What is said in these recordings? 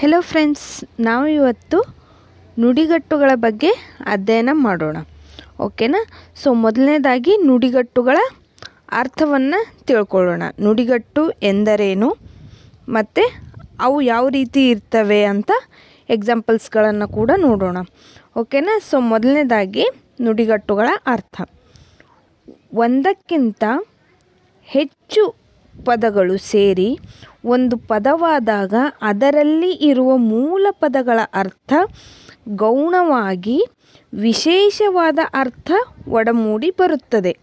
Hello friends ನಾವು ಇವತ್ತು ನುಡಿಗಟ್ಟುಗಳ ಬಗ್ಗೆ ಅಧ್ಯಯನ ಮಾಡೋಣ. ಓಕೆನಾ ಸೊ ಮೊದಲನೇದಾಗಿ ನುಡಿಗಟ್ಟುಗಳ ಅರ್ಥವನ್ನು ತಿಳ್ಕೊಳ್ಳೋಣ. ನುಡಿಗಟ್ಟು ಎಂದರೇನು? ಮತ್ತು ಅವು ಯಾವ ರೀತಿ ಇರ್ತವೆ ಅಂತ ಎಕ್ಸಾಂಪಲ್ಸ್ಗಳನ್ನು ಕೂಡ ನೋಡೋಣ. ಓಕೆನಾ ಸೊ ಮೊದಲನೇದಾಗಿ ನುಡಿಗಟ್ಟುಗಳ ಅರ್ಥ. ಒಂದಕ್ಕಿಂತ ಹೆಚ್ಚು ಪದಗಳು ಸೇರಿ ಒಂದು ಪದವಾದಾಗ ಅದರಲ್ಲಿ ಇರುವ ಮೂಲ ಪದಗಳ ಅರ್ಥ ಗೌಣವಾಗಿ ವಿಶೇಷವಾದ ಅರ್ಥ ಒಡಮೂಡಿ ಬರುತ್ತದೆ.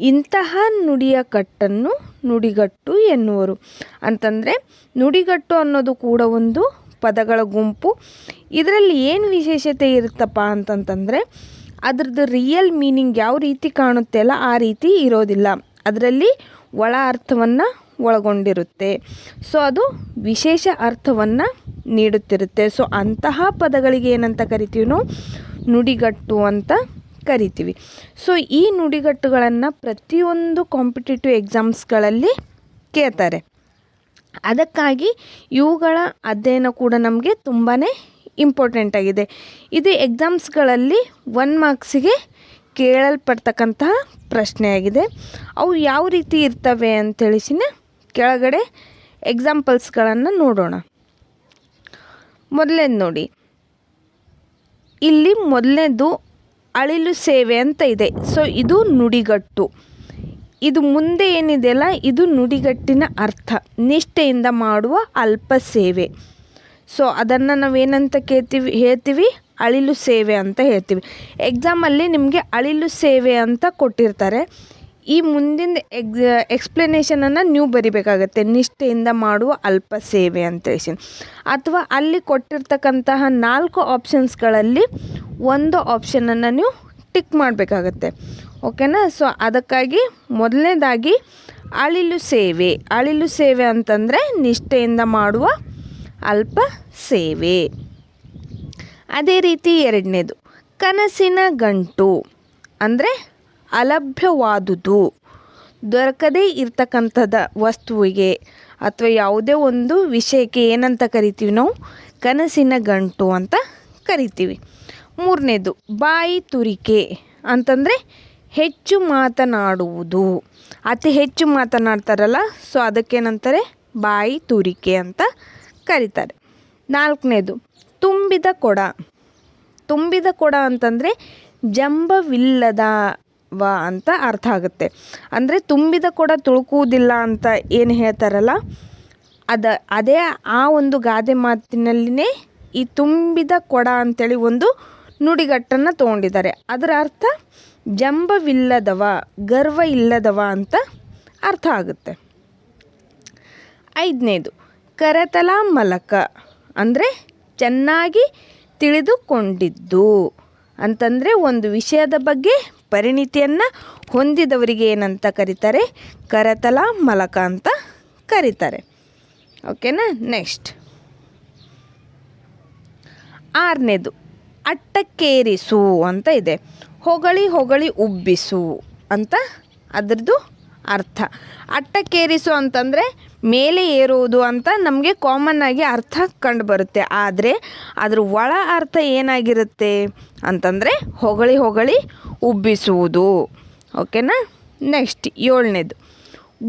ಇಂತಹ ನುಡಿಯ ಕಟ್ಟನ್ನು ನುಡಿಗಟ್ಟು ಎನ್ನುವರು. ಅಂತಂದರೆ ನುಡಿಗಟ್ಟು ಅನ್ನೋದು ಕೂಡ ಒಂದು ಪದಗಳ ಗುಂಪು. ಇದರಲ್ಲಿ ಏನು ವಿಶೇಷತೆ ಇರುತ್ತಪ್ಪ ಅಂತಂತಂದರೆ ಅದ್ರದ್ದು ರಿಯಲ್ ಮೀನಿಂಗ್ ಯಾವ ರೀತಿ ಕಾಣುತ್ತೆ ಅಲ್ಲ ಆ ರೀತಿ ಇರೋದಿಲ್ಲ. ಅದರಲ್ಲಿ ಒಳ ಅರ್ಥವನ್ನು ಒಳಗೊಂಡಿರುತ್ತೆ. ಸೊ ಅದು ವಿಶೇಷ ಅರ್ಥವನ್ನು ನೀಡುತ್ತಿರುತ್ತೆ. ಸೊ ಅಂತಹ ಪದಗಳಿಗೆ ಏನಂತ ಕರಿತೀವಿ ನಾವು? ನುಡಿಗಟ್ಟು ಅಂತ ಕರಿತೀವಿ. ಸೊ ಈ ನುಡಿಗಟ್ಟುಗಳನ್ನು ಪ್ರತಿಯೊಂದು ಕಾಂಪಿಟೇಟಿವ್ ಎಕ್ಸಾಮ್ಸ್ಗಳಲ್ಲಿ ಕೇಳ್ತಾರೆ. ಅದಕ್ಕಾಗಿ ಇವುಗಳ ಅಧ್ಯಯನ ಕೂಡ ನಮಗೆ ತುಂಬಾ ಇಂಪಾರ್ಟೆಂಟ್ ಆಗಿದೆ. ಇದು ಎಕ್ಸಾಮ್ಸ್ಗಳಲ್ಲಿ ಒನ್ ಮಾರ್ಕ್ಸಿಗೆ ಕೇಳಲ್ಪಡ್ತಕ್ಕಂತಹ ಪ್ರಶ್ನೆಯಾಗಿದೆ. ಅವು ಯಾವ ರೀತಿ ಇರ್ತವೆ ಅಂತೇಳಿಸಿನ ಕೆಳಗಡೆ ಎಕ್ಸಾಂಪಲ್ಸ್ಗಳನ್ನು ನೋಡೋಣ. ಮೊದಲನೇದು ನೋಡಿ. ಇಲ್ಲಿ ಮೊದಲನೇದು ಅಳಿಲು ಸೇವೆ ಅಂತ ಇದೆ. ಸೊ ಇದು ನುಡಿಗಟ್ಟು. ಇದು ಮುಂದೆ ಏನಿದೆಯಲ್ಲ, ಇದು ನುಡಿಗಟ್ಟಿನ ಅರ್ಥ. ನಿಷ್ಠೆಯಿಂದ ಮಾಡುವ ಅಲ್ಪ ಸೇವೆ ಸೊ ಅದನ್ನು ನಾವೇನಂತ ಕೇಳ್ತೀವಿ, ಹೇಳ್ತೀವಿ? ಅಳಿಲು ಸೇವೆ ಅಂತ ಹೇಳ್ತೀವಿ. ಎಕ್ಸಾಮಲ್ಲಿ ನಿಮಗೆ ಅಳಿಲು ಸೇವೆ ಅಂತ ಕೊಟ್ಟಿರ್ತಾರೆ. ಈ ಮುಂದಿನ ಎಕ್ಸ್ ಎಕ್ಸ್ಪ್ಲನೇಷನನ್ನು ನೀವು ಬರಿಬೇಕಾಗತ್ತೆ. ನಿಷ್ಠೆಯಿಂದ ಮಾಡುವ ಅಲ್ಪ ಸೇವೆ ಅಂತೇಳಿ ಅಥವಾ ಅಲ್ಲಿ ಕೊಟ್ಟಿರ್ತಕ್ಕಂತಹ ನಾಲ್ಕು ಆಪ್ಷನ್ಸ್ಗಳಲ್ಲಿ ಒಂದು ಆಪ್ಷನನ್ನು ನೀವು ಟಿಕ್ ಮಾಡಬೇಕಾಗತ್ತೆ. ಓಕೆನಾ ಸೊ ಅದಕ್ಕಾಗಿ ಮೊದಲನೇದಾಗಿ ಅಳಿಲು ಸೇವೆ. ಅಳಿಲು ಸೇವೆ ಅಂತಂದರೆ ನಿಷ್ಠೆಯಿಂದ ಮಾಡುವ ಅಲ್ಪ ಸೇವೆ. ಅದೇ ರೀತಿ ಎರಡನೇದು, ಕನಸಿನ ಗಂಟು ಅಂದರೆ ಅಲಭ್ಯವಾದುದು. ದೊರಕದೇ ಇರ್ತಕ್ಕಂಥದ ವಸ್ತುವಿಗೆ ಅಥವಾ ಯಾವುದೇ ಒಂದು ವಿಷಯಕ್ಕೆ ಏನಂತ ಕರಿತೀವಿ ನಾವು? ಕನಸಿನ ಗಂಟು ಅಂತ ಕರಿತೀವಿ. ಮೂರನೇದು, ಬಾಯಿ ತುರಿಕೆ ಅಂತಂದರೆ ಹೆಚ್ಚು ಮಾತನಾಡುವುದು. ಅತಿ ಹೆಚ್ಚು ಮಾತನಾಡ್ತಾರಲ್ಲ, ಸೊ ಅದಕ್ಕೇನಂತಾರೆ? ಬಾಯಿ ತುರಿಕೆ ಅಂತ ಕರೀತಾರೆ. ನಾಲ್ಕನೇದು ತುಂಬಿದ ಕೊಡ. ತುಂಬಿದ ಕೊಡ ಅಂತಂದರೆ ಜಂಬವಿಲ್ಲದವ ಅಂತ ಅರ್ಥ ಆಗುತ್ತೆ. ಅಂದರೆ ತುಂಬಿದ ಕೊಡ ತುಳುಕುವುದಿಲ್ಲ ಅಂತ ಏನು ಹೇಳ್ತಾರಲ್ಲ, ಅದ, ಅದೇ ಆ ಒಂದು ಗಾದೆ ಮಾತಿನಲ್ಲಿನೇ ಈ ತುಂಬಿದ ಕೊಡ ಅಂಥೇಳಿ ಒಂದು ನುಡಿಗಟ್ಟನ್ನು ತೊಗೊಂಡಿದ್ದಾರೆ. ಅದರ ಅರ್ಥ ಜಂಬವಿಲ್ಲದವ ಗರ್ವ ಇಲ್ಲದವ ಅಂತ ಅರ್ಥ ಆಗುತ್ತೆ. ಐದನೇದು, ಕರತಲ ಮಲಕ. ಅಂದರೆ ಚೆನ್ನಾಗಿ ತಿಳಿದುಕೊಂಡಿದ್ದು. ಅಂತಂದರೆ ಒಂದು ವಿಷಯದ ಬಗ್ಗೆ ಪರಿಣಿತಿಯನ್ನು ಹೊಂದಿದವರಿಗೆ ಏನಂತ ಕರೀತಾರೆ? ಕರತಲ ಮಲಕ ಅಂತ ಕರೀತಾರೆ. ಓಕೆನಾ? ನೆಕ್ಸ್ಟ್. ಆರನೇದು. ಅಟ್ಟಕ್ಕೇರಿಸು ಅಂತ ಇದೆ. ಹೊಗಳಿ ಹೊಗಳಿ ಉಬ್ಬಿಸು ಅಂತ ಅದರದ್ದು ಅರ್ಥ. ಅಟ್ಟಕ್ಕೇರಿಸು ಅಂತಂದರೆ ಮೇಲೆ ಏರುವುದು ಅಂತ ನಮಗೆ ಕಾಮನ್ ಆಗಿ ಅರ್ಥ ಕಂಡು ಬರುತ್ತೆ. ಆದರೆ ಅದರ ಒಳ ಅರ್ಥ ಏನಾಗಿರುತ್ತೆ ಅಂತಂದರೆ ಹೊಗಳಿ ಹೊಗಳಿ ಉಬ್ಬಿಸುವುದು. ಓಕೆನಾ? ನೆಕ್ಸ್ಟ್ ಏಳನೇದು.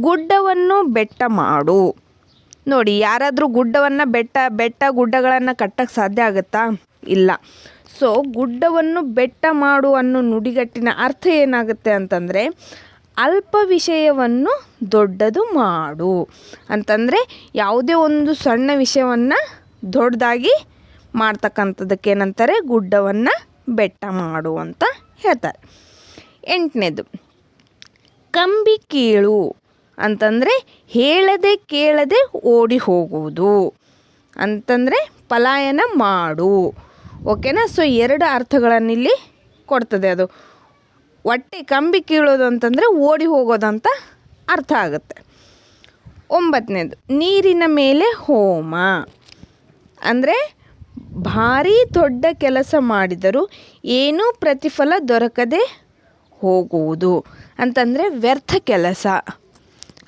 ಗುಡ್ಡವನ್ನು ಬೆಟ್ಟ ಮಾಡು. ನೋಡಿ, ಯಾರಾದರೂ ಗುಡ್ಡವನ್ನು ಬೆಟ್ಟ ಬೆಟ್ಟ ಗುಡ್ಡಗಳನ್ನು ಕಟ್ಟಕ್ಕೆ ಸಾಧ್ಯ ಆಗುತ್ತಾ? ಇಲ್ಲ. ಸೊ ಗುಡ್ಡವನ್ನು ಬೆಟ್ಟ ಮಾಡು ಅನ್ನೋ ನುಡಿಗಟ್ಟಿನ ಅರ್ಥ ಏನಾಗುತ್ತೆ ಅಂತಂದರೆ ಅಲ್ಪ ವಿಷಯವನ್ನು ದೊಡ್ಡದು ಮಾಡು. ಅಂತಂದರೆ ಯಾವುದೇ ಒಂದು ಸಣ್ಣ ವಿಷಯವನ್ನು ದೊಡ್ಡದಾಗಿ ಮಾಡ್ತಕ್ಕಂಥದ್ದಕ್ಕೇನಂತಾರೆ ಗುಡ್ಡವನ್ನು ಬೆಟ್ಟ ಮಾಡು ಅಂತ ಹೇಳ್ತಾರೆ. ಎಂಟನೇದು, ಕಂಬಿ ಕೀಳು ಅಂತಂದರೆ ಹೇಳದೆ ಕೇಳದೆ ಓಡಿ ಹೋಗುವುದು. ಅಂತಂದರೆ ಪಲಾಯನ ಮಾಡು. ಓಕೆನಾ? ಸೊ ಎರಡು ಅರ್ಥಗಳನ್ನಿಲ್ಲಿ ಕೊಡ್ತದೆ ಅದು. ಹೊಟ್ಟೆ ಕಂಬಿ ಕೀಳೋದು ಅಂತಂದರೆ ಓಡಿ ಹೋಗೋದಂತ ಅರ್ಥ ಆಗುತ್ತೆ. ಒಂಬತ್ತನೇದು ನೀರಿನ ಮೇಲೆ ಹೋಮ. ಅಂದರೆ ಭಾರಿ ದೊಡ್ಡ ಕೆಲಸ ಮಾಡಿದರೂ ಏನೂ ಪ್ರತಿಫಲ ದೊರಕದೆ ಹೋಗುವುದು ಅಂತಂದರೆ ವ್ಯರ್ಥ ಕೆಲಸ.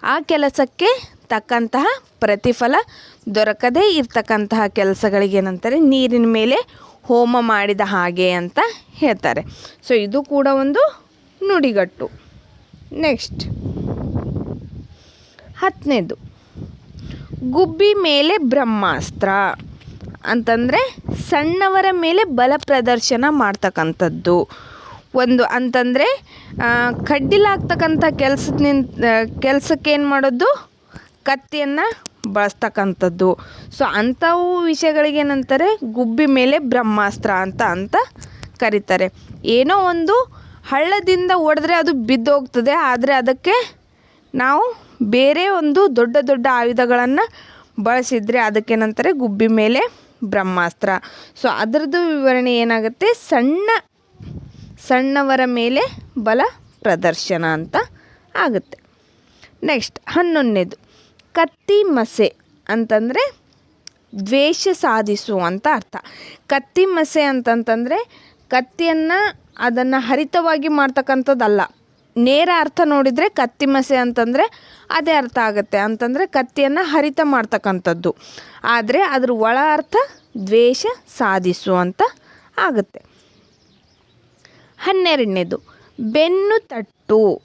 ಆ ಕೆಲಸಕ್ಕೆ ತಕ್ಕಂತಹ ಪ್ರತಿಫಲ ದೊರಕದೇ ಇರ್ತಕ್ಕಂತಹ ಕೆಲಸಗಳಿಗೆ ಏನಂತಾರೆ, ನೀರಿನ ಮೇಲೆ ಹೋಮ ಮಾಡಿದ ಹಾಗೆ ಅಂತ ಹೇಳ್ತಾರೆ. ಸೊ ಇದು ಕೂಡ ಒಂದು ನುಡಿಗಟ್ಟು. ನೆಕ್ಸ್ಟ್ ಹತ್ತನೇದು ಗುಬ್ಬಿ ಮೇಲೆ ಬ್ರಹ್ಮಾಸ್ತ್ರ ಅಂತಂದರೆ ಸಣ್ಣವರ ಮೇಲೆ ಬಲ ಪ್ರದರ್ಶನ ಮಾಡ್ತಕ್ಕಂಥದ್ದು. ಒಂದು ಅಂತಂದರೆ ಕಡ್ಡಿಲಾಗ್ತಕ್ಕಂಥ ಕೆಲಸದಿಂದ ಕೆಲಸಕ್ಕೆ ಏನು ಮಾಡೋದು? ಕತ್ತಿಯನ್ನು ಬಳಸ್ತಕ್ಕಂಥದ್ದು. ಸೊ ಅಂಥವು ವಿಷಯಗಳಿಗೆ ಏನಂತಾರೆ? ಗುಬ್ಬಿ ಮೇಲೆ ಬ್ರಹ್ಮಾಸ್ತ್ರ ಅಂತ ಅಂತ ಕರೀತಾರೆ. ಏನೋ ಒಂದು ಹಳ್ಳದಿಂದ ಹೊಡೆದ್ರೆ ಅದು ಬಿದ್ದೋಗ್ತದೆ, ಆದರೆ ಅದಕ್ಕೆ ನಾವು ಬೇರೆ ಒಂದು ದೊಡ್ಡ ದೊಡ್ಡ ಆಯುಧಗಳನ್ನು ಬಳಸಿದರೆ ಅದಕ್ಕೇನಂತಾರೆ? ಗುಬ್ಬಿ ಮೇಲೆ ಬ್ರಹ್ಮಾಸ್ತ್ರ. ಸೊ ಅದರದ್ದು ವಿವರಣೆ ಏನಾಗುತ್ತೆ? ಸಣ್ಣ, ಸಣ್ಣವರ ಮೇಲೆ ಬಲ ಪ್ರದರ್ಶನ ಅಂತ ಆಗುತ್ತೆ. ನೆಕ್ಸ್ಟ್ ಹನ್ನೊಂದನೇದು, ಕತ್ತಿ ಮಸೆ ಅಂತಂದರೆ ದ್ವೇಷ ಸಾಧಿಸು ಅಂತ ಅರ್ಥ. ಕತ್ತಿ ಮಸೆ ಅಂತಂತಂದರೆ ಕತ್ತಿಯನ್ನು ಅದನ್ನು ಹರಿತವಾಗಿ ಮಾಡ್ತಕ್ಕಂಥದ್ದಲ್ಲ. ನೇರ ಅರ್ಥ ನೋಡಿದರೆ ಕತ್ತಿ ಮಸೆ ಅಂತಂದರೆ ಅದೇ ಅರ್ಥ ಆಗುತ್ತೆ. ಅಂತಂದರೆ ಕತ್ತಿಯನ್ನು ಹರಿತ ಮಾಡ್ತಕ್ಕಂಥದ್ದು. ಆದರೆ ಅದರ ಒಳ ಅರ್ಥ ದ್ವೇಷ ಸಾಧಿಸು ಅಂತ ಆಗುತ್ತೆ. ಹನ್ನೆರಡನೇದು, ಬೆನ್ನು ತಟ್ಟು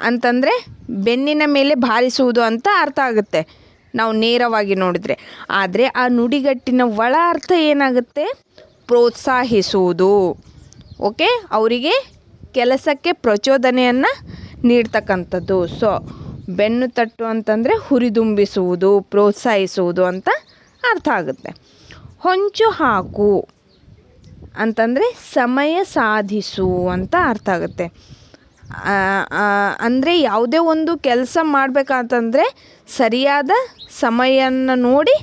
ಅಂತಂದರೆ ಬೆನ್ನಿನ ಮೇಲೆ ಬಾರಿಸುವುದು ಅಂತ ಅರ್ಥ ಆಗುತ್ತೆ. ನಾವು ನೇರವಾಗಿ ನೋಡಿದರೆ. ಆದರೆ ಆ ನುಡಿಗಟ್ಟಿನ ಒಳ ಅರ್ಥ ಏನಾಗುತ್ತೆ? ಪ್ರೋತ್ಸಾಹಿಸುವುದು. ಓಕೆ? ಅವರಿಗೆ ಕೆಲಸಕ್ಕೆ ಪ್ರಚೋದನೆಯನ್ನು ನೀಡ್ತಕ್ಕಂಥದ್ದು. ಸೊ ಬೆನ್ನು ತಟ್ಟು ಅಂತಂದರೆ ಹುರಿದುಂಬಿಸುವುದು, ಪ್ರೋತ್ಸಾಹಿಸುವುದು ಅಂತ ಅರ್ಥ ಆಗುತ್ತೆ. ಹೊಂಚು ಹಾಕು ಅಂತಂದರೆ ಸಮಯ ಸಾಧಿಸು ಅಂತ ಅರ್ಥ ಆಗುತ್ತೆ. ಅಂದರೆ ಯಾವುದೇ ಒಂದು ಕೆಲಸ ಮಾಡಬೇಕಂತಂದರೆ ಸರಿಯಾದ ಸಮಯನ ನೋಡಿ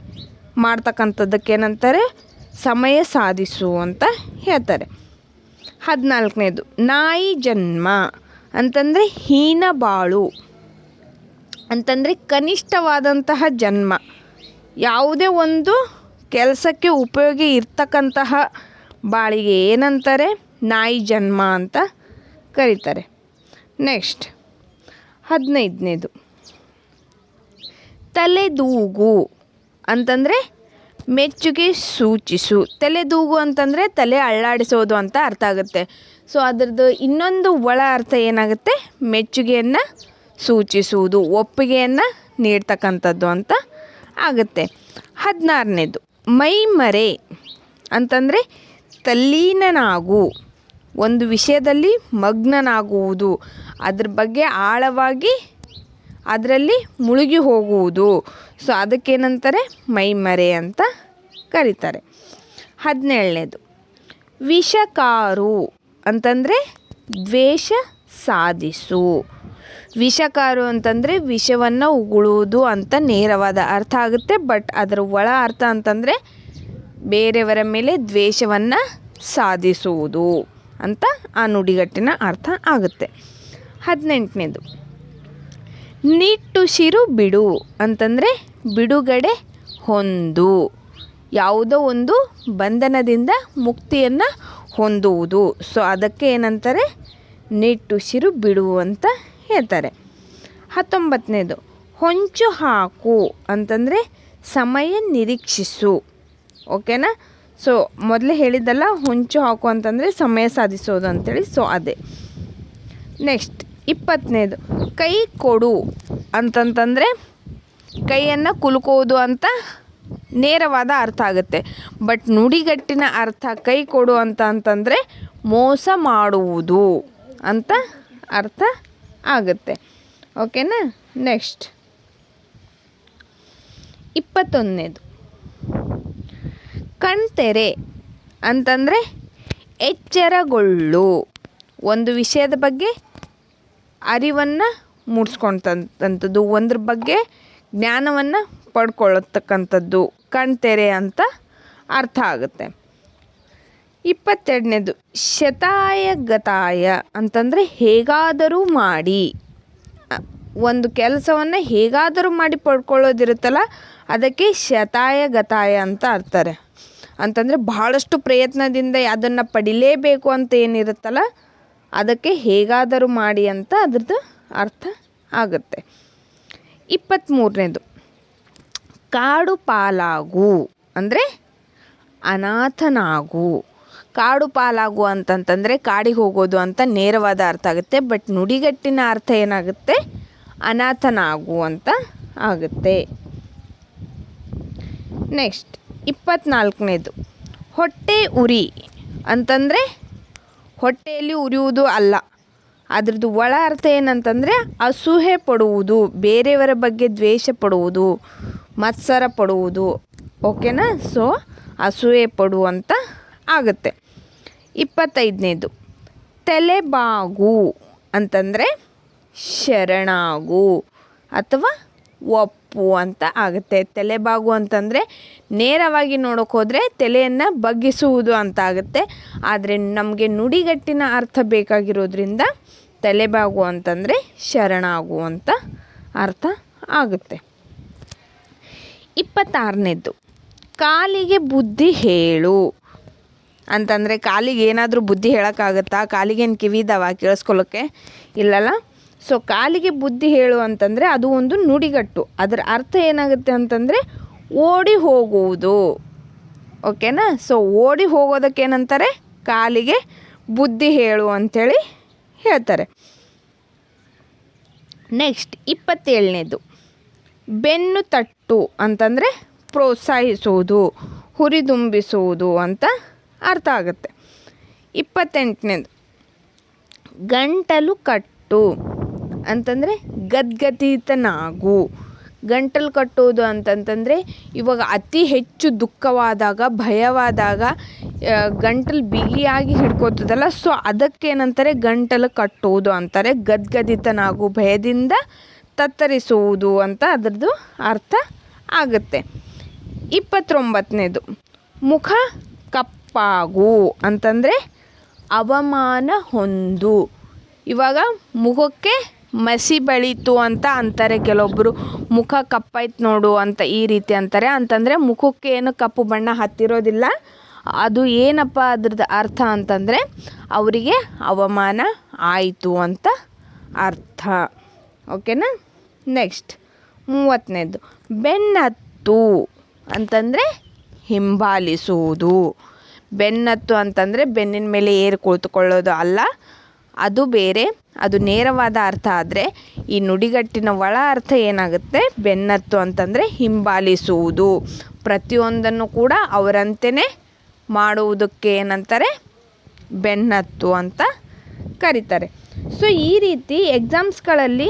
ಮಾಡ್ತಕ್ಕಂಥದ್ದಕ್ಕೇನಂತಾರೆ ಸಮಯ ಸಾಧಿಸು ಅಂತ ಹೇಳ್ತಾರೆ. ಹದಿನಾಲ್ಕನೇದು, ನಾಯಿ ಜನ್ಮ ಅಂತಂದರೆ ಹೀನ ಬಾಳು ಅಂತಂದರೆ ಕನಿಷ್ಠವಾದಂತಹ ಜನ್ಮ. ಯಾವುದೇ ಒಂದು ಕೆಲಸಕ್ಕೆ ಉಪಯೋಗಿ ಇರ್ತಕ್ಕಂತಹ ಬಾಳಿಗೆ ಏನಂತಾರೆ? ನಾಯಿ ಜನ್ಮ ಅಂತ ಕರೀತಾರೆ. ನೆಕ್ಸ್ಟ್, ಹದಿನೈದನೇದು, ತಲೆದೂಗು ಅಂತಂದರೆ ಮೆಚ್ಚುಗೆ ಸೂಚಿಸು. ತಲೆದೂಗು ಅಂತಂದರೆ ತಲೆ ಅಳ್ಳಾಡಿಸೋದು ಅಂತ ಅರ್ಥ ಆಗುತ್ತೆ. ಸೊ ಅದರದ್ದು ಇನ್ನೊಂದು ಒಳ ಅರ್ಥ ಏನಾಗುತ್ತೆ? ಮೆಚ್ಚುಗೆಯನ್ನು ಸೂಚಿಸುವುದು, ಒಪ್ಪಿಗೆಯನ್ನು ನೀಡ್ತಕ್ಕಂಥದ್ದು ಅಂತ ಆಗುತ್ತೆ. ಹದಿನಾರನೇದು, ಮೈಮರೆ ಅಂತಂದರೆ ತಲ್ಲೀನನಾಗು. ಒಂದು ವಿಷಯದಲ್ಲಿ ಮಗ್ನನಾಗುವುದು. ಅದ್ರ ಬಗ್ಗೆ ಆಳವಾಗಿ ಅದರಲ್ಲಿ ಮುಳುಗಿ ಹೋಗುವುದು. ಸೊ ಅದಕ್ಕೇನಂತಾರೆ? ಮೈಮರೆ ಅಂತ ಕರೀತಾರೆ. ಹದಿನೇಳನೇದು, ವಿಷಕಾರು ಅಂತಂದರೆ ದ್ವೇಷ ಸಾಧಿಸು. ವಿಷಕಾರು ಅಂತಂದರೆ ವಿಷವನ್ನು ಉಗುಳುವುದು ಅಂತ ನೇರವಾದ ಅರ್ಥ ಆಗುತ್ತೆ. ಬಟ್ ಅದರ ಒಳ ಅರ್ಥ ಅಂತಂದರೆ ಬೇರೆಯವರ ಮೇಲೆ ದ್ವೇಷವನ್ನು ಸಾಧಿಸುವುದು ಅಂತ ಆ ನುಡಿಗಟ್ಟಿನ ಅರ್ಥ ಆಗುತ್ತೆ. ಹದಿನೆಂಟನೇದು ನಿಟ್ಟುಸಿರು ಬಿಡು ಅಂತಂದರೆ ಬಿಡುಗಡೆ ಹೊಂದು. ಯಾವುದೋ ಒಂದು ಬಂಧನದಿಂದ ಮುಕ್ತಿಯನ್ನು ಹೊಂದುವುದು. ಸೊ ಅದಕ್ಕೆ ಏನಂತಾರೆ? ನಿಟ್ಟುಸಿರು ಬಿಡು ಅಂತ ಹೇಳ್ತಾರೆ. ಹತ್ತೊಂಬತ್ತನೇದು, ಹೊಂಚು ಹಾಕು ಅಂತಂದರೆ ಸಮಯ ನಿರೀಕ್ಷಿಸು. ಓಕೆನಾ? ಸೊ ಮೊದಲೇ ಹೇಳಿದ್ದಲ್ಲ, ಹೊಂಚು ಹಾಕು ಅಂತಂದರೆ ಸಮಯ ಸಾಧಿಸೋದು ಅಂತೇಳಿ ಸೊ ಅದೇ. ನೆಕ್ಸ್ಟ್ ಇಪ್ಪತ್ತನೇದು. ಕೈ ಕೊಡು ಅಂತಂತಂದರೆ ಕೈಯನ್ನು ಕುಲುಕೋದು ಅಂತ ನೇರವಾದ ಅರ್ಥ ಆಗುತ್ತೆ. ಬಟ್ ನುಡಿಗಟ್ಟಿನ ಅರ್ಥ ಕೈ ಕೊಡು ಅಂತ ಅಂತಂದರೆ ಮೋಸ ಮಾಡುವುದು ಅಂತ ಅರ್ಥ ಆಗುತ್ತೆ. ಓಕೆನಾ? ನೆಕ್ಸ್ಟ್. ಇಪ್ಪತ್ತೊಂದನೇದು. ಕಣ್ತೆರೆ ಅಂತಂದರೆ ಎಚ್ಚರಗೊಳ್ಳು. ಒಂದು ವಿಷಯದ ಬಗ್ಗೆ ಅರಿವನ್ನು ಮೂಡಿಸ್ಕೊಳ್ತಕ್ಕಂಥದ್ದು ಒಂದ್ರ ಬಗ್ಗೆ ಜ್ಞಾನವನ್ನು ಪಡ್ಕೊಳ್ಳತಕ್ಕಂಥದ್ದು ಕಣ್ತೆರೆ ಅಂತ ಅರ್ಥ ಆಗುತ್ತೆ. ಇಪ್ಪತ್ತೆರಡನೇದು, ಶತಾಯ ಗತಾಯ ಅಂತಂದರೆ ಹೇಗಾದರೂ ಮಾಡಿ. ಒಂದು ಕೆಲಸವನ್ನು ಹೇಗಾದರೂ ಮಾಡಿ ಪಡ್ಕೊಳ್ಳೋದಿರುತ್ತಲ್ಲ, ಅದಕ್ಕೆ ಶತಾಯ ಗತಾಯ ಅಂತ ಅರ್ತಾರೆ. ಅಂತಂದರೆ ಬಹಳಷ್ಟು ಪ್ರಯತ್ನದಿಂದ ಅದನ್ನು ಪಡಿಲೇಬೇಕು ಅಂತ ಏನಿರುತ್ತಲ್ಲ ಅದಕ್ಕೆ ಹೇಗಾದರೂ ಮಾಡಿ ಅಂತ ಅದ್ರದ್ದು ಅರ್ಥ ಆಗುತ್ತೆ. ಇಪ್ಪತ್ತ್ಮೂರನೇದು, ಕಾಡು ಪಾಲಾಗು ಅಂದರೆ ಅನಾಥನಾಗು. ಕಾಡು ಪಾಲಾಗು ಅಂತಂತಂದರೆ ಕಾಡಿಗೆ ಹೋಗೋದು ಅಂತ ನೇರವಾದ ಅರ್ಥ ಆಗುತ್ತೆ, ಬಟ್ ನುಡಿಗಟ್ಟಿನ ಅರ್ಥ ಏನಾಗುತ್ತೆ? ಅನಾಥನಾಗು ಅಂತ ಆಗುತ್ತೆ. ನೆಕ್ಸ್ಟ್, ಇಪ್ಪತ್ತ್ನಾಲ್ಕನೇದು, ಹೊಟ್ಟೆ ಉರಿ ಅಂತಂದರೆ ಹೊಟ್ಟೆಯಲ್ಲಿ ಉರಿಯುವುದು ಅಲ್ಲ. ಅದರದ್ದು ಒಳ ಅರ್ಥ ಏನಂತಂದರೆ ಅಸೂಹೆ ಪಡುವುದು, ಬೇರೆಯವರ ಬಗ್ಗೆ ದ್ವೇಷ ಪಡುವುದು, ಮತ್ಸರ ಪಡುವುದು. ಓಕೆನಾ? ಸೊ ಅಸೂಯೆ ಪಡುವಂತ ಆಗುತ್ತೆ. ಇಪ್ಪತ್ತೈದನೇದು. ತಲೆಬಾಗು ಅಂತಂದರೆ ಶರಣಾಗು ಅಥವಾ ಒಪ್ಪು ಅಂತ ಆಗುತ್ತೆ. ತಲೆಬಾಗು ಅಂತಂದರೆ ನೇರವಾಗಿ ನೋಡೋಕೆ ಹೋದರೆ ತಲೆಯನ್ನು ಬಗ್ಗಿಸುವುದು ಅಂತ ಆಗುತ್ತೆ. ಆದರೆ ನಮಗೆ ನುಡಿಗಟ್ಟಿನ ಅರ್ಥ ಬೇಕಾಗಿರೋದ್ರಿಂದ ತಲೆಬಾಗು ಅಂತಂದರೆ ಶರಣಾಗು ಅಂತ ಅರ್ಥ ಆಗುತ್ತೆ. ಇಪ್ಪತ್ತಾರನೇದ್ದು, ಕಾಲಿಗೆ ಬುದ್ಧಿ ಹೇಳು. ಅಂತಂದರೆ ಕಾಲಿಗೆ ಏನಾದರೂ ಬುದ್ಧಿ ಹೇಳೋಕ್ಕಾಗತ್ತಾ? ಕಾಲಿಗೇನು ಕಿವಿ ಇದಾವ? ಕೇಳಿಸ್ಕೊಳ್ಳೋಕ್ಕೆ ಇಲ್ಲಲ್ಲ? ಸೊ ಕಾಲಿಗೆ ಬುದ್ಧಿ ಹೇಳು ಅಂತಂದರೆ ಅದು ಒಂದು ನುಡಿಗಟ್ಟು. ಅದರ ಅರ್ಥ ಏನಾಗುತ್ತೆ ಅಂತಂದರೆ ಓಡಿ ಹೋಗುವುದು. ಓಕೆನಾ ಸೊ ಓಡಿ ಹೋಗೋದಕ್ಕೆ ಏನಂತಾರೆ? ಕಾಲಿಗೆ ಬುದ್ಧಿ ಹೇಳು ಅಂಥೇಳಿ ಹೇಳ್ತಾರೆ. ನೆಕ್ಸ್ಟ್ ಇಪ್ಪತ್ತೇಳನೇದು. ಬೆನ್ನು ತಟ್ಟು ಅಂತಂದರೆ ಪ್ರೋತ್ಸಾಹಿಸುವುದು, ಹುರಿದುಂಬಿಸುವುದು ಅಂತ ಅರ್ಥ ಆಗುತ್ತೆ. ಇಪ್ಪತ್ತೆಂಟನೇದು. ಗಂಟಲು ಕಟ್ಟು. ಅಂತಂದರೆ ಗದ್ಗದಿತನಾಗು. ಗಂಟಲು ಕಟ್ಟೋದು ಅಂತಂತಂದರೆ ಇವಾಗ ಅತಿ ಹೆಚ್ಚು ದುಃಖವಾದಾಗ, ಭಯವಾದಾಗ ಗಂಟಲು ಬಿಗಿಯಾಗಿ ಹಿಡ್ಕೋತದಲ್ಲ, ಸೊ ಅದಕ್ಕೇನಂತಾರೆ ಗಂಟಲು ಕಟ್ಟೋದು ಅಂತಾರೆ. ಗದ್ಗದಿತನಾಗು ಭಯದಿಂದ ತತ್ತರಿಸುವುದು ಅಂತ ಅದರದ್ದು ಅರ್ಥ ಆಗುತ್ತೆ. ಇಪ್ಪತ್ತೊಂಬತ್ತನೇದು ಮುಖ ಕಪ್ಪಾಗು ಅಂತಂದರೆ ಅವಮಾನ ಹೊಂದು. ಇವಾಗ ಮುಖಕ್ಕೆ ಮಸಿ ಬಳಿತು ಅಂತ ಅಂತಾರೆ. ಕೆಲವೊಬ್ಬರು ಮುಖ ಕಪ್ಪಾಯ್ತು ನೋಡು ಅಂತ ಈ ರೀತಿ ಅಂತಾರೆ. ಅಂತಂದರೆ ಮುಖಕ್ಕೆ ಏನು ಕಪ್ಪು ಬಣ್ಣ ಹತ್ತಿರೋದಿಲ್ಲ. ಅದು ಏನಪ್ಪ ಅದ್ರದ್ದು ಅರ್ಥ ಅಂತಂದರೆ ಅವರಿಗೆ ಅವಮಾನ ಆಯಿತು ಅಂತ ಅರ್ಥ. ಓಕೆನಾ? ನೆಕ್ಸ್ಟ್ ಮೂವತ್ತನೇದು ಬೆನ್ನತ್ತು ಅಂತಂದರೆ ಹಿಂಬಾಲಿಸುವುದು. ಬೆನ್ನತ್ತು ಅಂತಂದರೆ ಬೆನ್ನಿನ ಮೇಲೆ ಏರಿ ಕುಳಿತುಕೊಳ್ಳೋದು ಅಲ್ಲ ಅದು ಬೇರೆ, ಅದು ನೇರವಾದ ಅರ್ಥ ಆದರೆ ಈ ನುಡಿಗಟ್ಟಿನ ಒಳ ಅರ್ಥ ಏನಾಗುತ್ತೆ? ಬೆನ್ನತ್ತು ಅಂತಂದರೆ ಹಿಂಬಾಲಿಸುವುದು. ಪ್ರತಿಯೊಂದನ್ನು ಕೂಡ ಅವರಂತೆಯೇ ಮಾಡುವುದಕ್ಕೆ ಏನಂತಾರೆ? ಬೆನ್ನತ್ತು ಅಂತ ಕರೀತಾರೆ. ಸೊ ಈ ರೀತಿ ಎಕ್ಸಾಮ್ಸ್ಗಳಲ್ಲಿ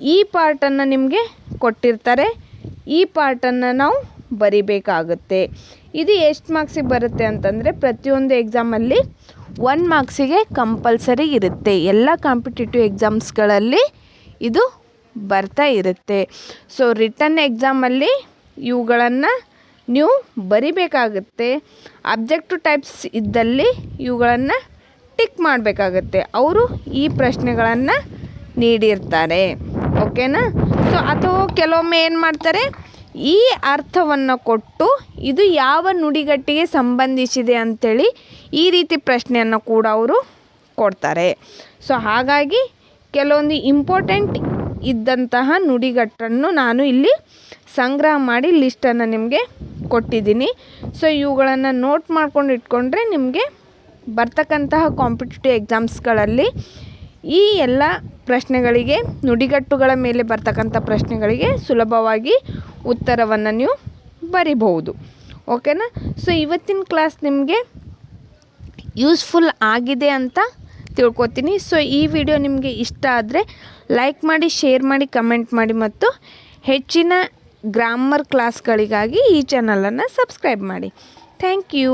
ಈ ಪಾರ್ಟನ್ನು ನಿಮಗೆ ಕೊಟ್ಟಿರ್ತಾರೆ. ಈ ಪಾರ್ಟನ್ನು ನಾವು ಬರಿಬೇಕಾಗುತ್ತೆ. ಇದು ಎಷ್ಟು ಮಾರ್ಕ್ಸಿಗೆ ಬರುತ್ತೆ ಅಂತಂದರೆ ಪ್ರತಿಯೊಂದು ಎಕ್ಸಾಮಲ್ಲಿ ಒನ್ ಮಾರ್ಕ್ಸಿಗೆ ಕಂಪಲ್ಸರಿ ಇರುತ್ತೆ. ಎಲ್ಲ ಕಾಂಪಿಟೇಟಿವ್ ಎಕ್ಸಾಮ್ಸ್ಗಳಲ್ಲಿ ಇದು ಬರ್ತಾ ಇರುತ್ತೆ. ಸೊ ರಿಟನ್ ಎಕ್ಸಾಮಲ್ಲಿ ಇವುಗಳನ್ನು ನೀವು ಬರಿಬೇಕಾಗುತ್ತೆ. ಅಬ್ಜೆಕ್ಟಿವ್ ಟೈಪ್ಸ್ ಇದ್ದಲ್ಲಿ ಇವುಗಳನ್ನು ಟಿಕ್ ಮಾಡಬೇಕಾಗತ್ತೆ. ಅವರು ಈ ಪ್ರಶ್ನೆಗಳನ್ನು ನೀಡಿರ್ತಾರೆ. ಓಕೆನಾ ಸೊ ಅಥವಾ ಕೆಲವೊಮ್ಮೆ ಏನು ಮಾಡ್ತಾರೆ? ಈ ಅರ್ಥವನ್ನು ಕೊಟ್ಟು ಇದು ಯಾವ ನುಡಿಗಟ್ಟಿಗೆ ಸಂಬಂಧಿಸಿದೆ ಅಂಥೇಳಿ ಈ ರೀತಿ ಪ್ರಶ್ನೆಯನ್ನು ಕೂಡ ಅವರು ಕೊಡ್ತಾರೆ. ಸೊ ಹಾಗಾಗಿ ಕೆಲವೊಂದು ಇಂಪಾರ್ಟೆಂಟ್ ಇದ್ದಂತಹ ನುಡಿಗಟ್ಟನ್ನು ನಾನು ಇಲ್ಲಿ ಸಂಗ್ರಹ ಮಾಡಿ ಲಿಸ್ಟನ್ನು ನಿಮಗೆ ಕೊಟ್ಟಿದ್ದೀನಿ. ಸೊ ಇವುಗಳನ್ನು ನೋಟ್ ಮಾಡ್ಕೊಂಡು ಇಟ್ಕೊಂಡ್ರೆ ನಿಮಗೆ ಬರ್ತಕ್ಕಂತಹ ಕಾಂಪಿಟೇಟಿವ್ ಎಕ್ಸಾಮ್ಸ್ಗಳಲ್ಲಿ ಈ ಎಲ್ಲ ಪ್ರಶ್ನೆಗಳಿಗೆ, ನುಡಿಗಟ್ಟುಗಳ ಮೇಲೆ ಬರ್ತಕ್ಕಂಥ ಪ್ರಶ್ನೆಗಳಿಗೆ ಸುಲಭವಾಗಿ ಉತ್ತರವನ್ನು ನೀವು ಬರಿಬಹುದು. ಓಕೆನಾ ಸೊ ಇವತ್ತಿನ ಕ್ಲಾಸ್ ನಿಮಗೆ ಯೂಸ್ಫುಲ್ ಆಗಿದೆ ಅಂತ ತಿಳ್ಕೊತೀನಿ. ಸೊ ಈ ವಿಡಿಯೋ ನಿಮಗೆ ಇಷ್ಟ ಆದರೆ ಲೈಕ್ ಮಾಡಿ ಶೇರ್ ಮಾಡಿ ಕಮೆಂಟ್ ಮಾಡಿ ಮತ್ತು ಹೆಚ್ಚಿನ ಗ್ರಾಮರ್ ಕ್ಲಾಸ್ಗಳಿಗಾಗಿ ಈ ಚಾನಲನ್ನು ಸಬ್ಸ್ಕ್ರೈಬ್ ಮಾಡಿ. Thank you